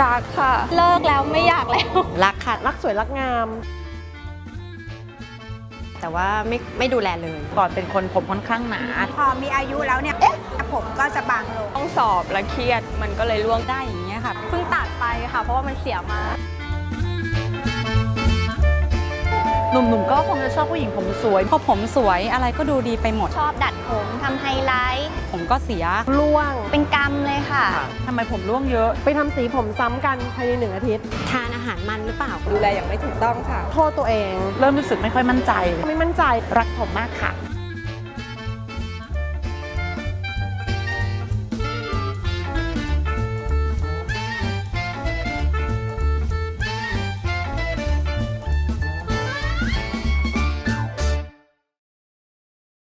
รักค่ะ เลิกแล้วไม่อยากแล้ว รักค่ะ รักสวยรักงาม แต่ว่าไม่ไม่ดูแลเลยก่อนเป็นคนผมค่อนข้างหนา พอมีอายุแล้วเนี่ย เอ๊ะ ผมก็จะบางลง ต้องสอบและเครียดมันก็เลยล่วงได้อย่างเงี้ยค่ะเพิ่งตัดไปค่ะ เพราะว่ามันเสียมาหนุ่มๆก็คงจะชอบผู้หญิงผมสวย พอผมสวยอะไรก็ดูดีไปหมด ชอบดัดผมทำไฮไลท์ ผมก็เสียล่วง เป็นกรรมเลยค่ะ ทำไมผมร่วงเยอะ ไปทำสีผมซ้ำกันภายในหนึ่งอาทิตย์ ทานอาหารมันหรือเปล่า ดูแลอย่างไม่ถูกต้องค่ะ โทษตัวเอง เริ่มรู้สึกไม่ค่อยมั่นใจ ไม่มั่นใจ รักผมมากค่ะ